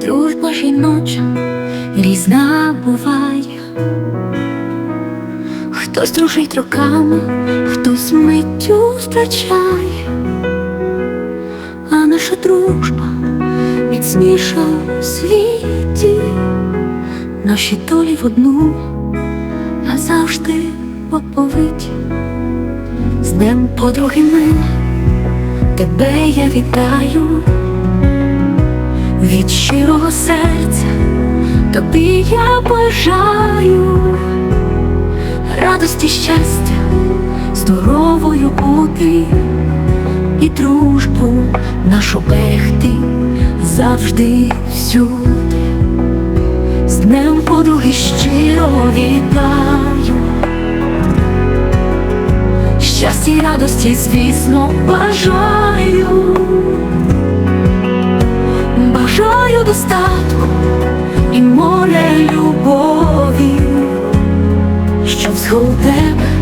Дружба жіноча різна буває, хтось дружить роками, хтось миттю втрачає, а наша дружба міцніша в світі, наші долі в одну, назавжди оповиті. З днем подруги ми тебе я вітаю від щирого серця тобі я бажаю радості, щастя, здоровою бути і дружбу нашу берегти завжди всюди. З днем подруги щиро вітаю. Щастя й радості, звісно, бажаю. Достатку і море любові, що з тебе було